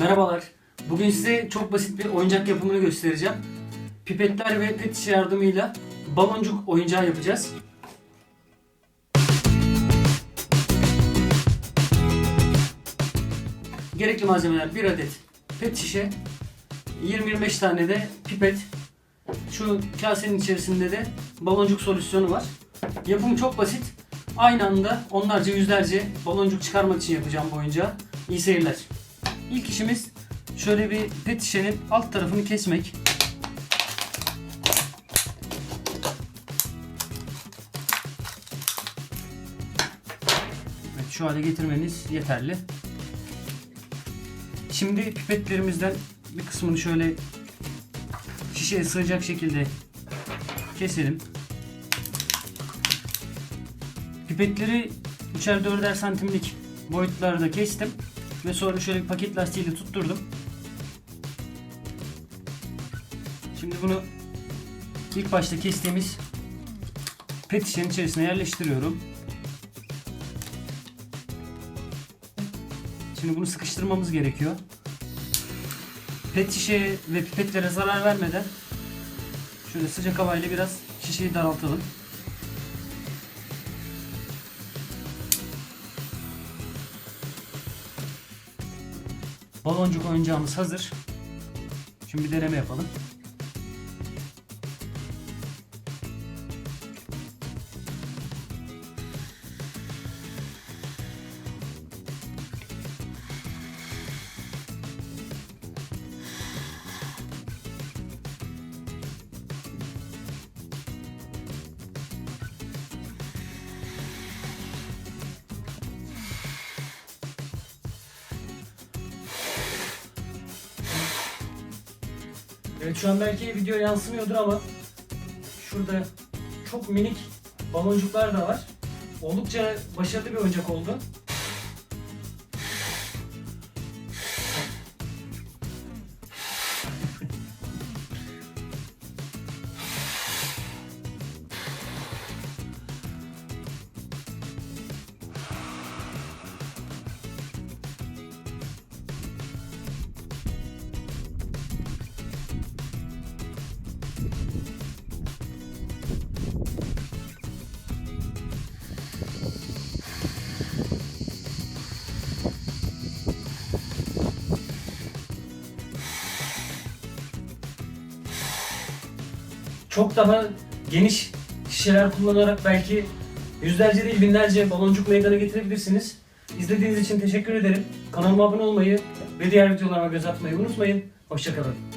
Merhabalar. Bugün size çok basit bir oyuncak yapımını göstereceğim. Pipetler ve pet şişe yardımıyla baloncuk oyuncağı yapacağız. Gerekli malzemeler 1 adet pet şişe, 20-25 tane de pipet. Şu kasenin içerisinde de baloncuk solüsyonu var. Yapımı çok basit. Aynı anda onlarca yüzlerce baloncuk çıkarmak için yapacağım bu oyuncağı. İyi seyirler. İlk işimiz şöyle bir pet şişenin alt tarafını kesmek. Evet, şu hale getirmeniz yeterli. Şimdi pipetlerimizden bir kısmını şöyle şişeye sığacak şekilde keselim. Pipetleri 3'er 4'er santimlik boyutlarda kestim ve sonra şöyle bir paket lastiğiyle tutturdum. Şimdi bunu ilk başta kestiğimiz pet şişenin içerisine yerleştiriyorum. Şimdi bunu sıkıştırmamız gerekiyor. Pet şişeye ve pipetlere zarar vermeden şöyle sıcak havayla biraz şişeyi daraltalım. Baloncuk oyuncağımız hazır. Şimdi bir deneme yapalım. Evet şu an belki video yansımıyordur ama şurada çok minik baloncuklar da var. Oldukça başarılı bir oyuncak oldu. Çok daha geniş şişeler kullanarak belki yüzlerce değil binlerce baloncuk meydana getirebilirsiniz. İzlediğiniz için teşekkür ederim. Kanalıma abone olmayı ve diğer videolarıma göz atmayı unutmayın. Hoşçakalın.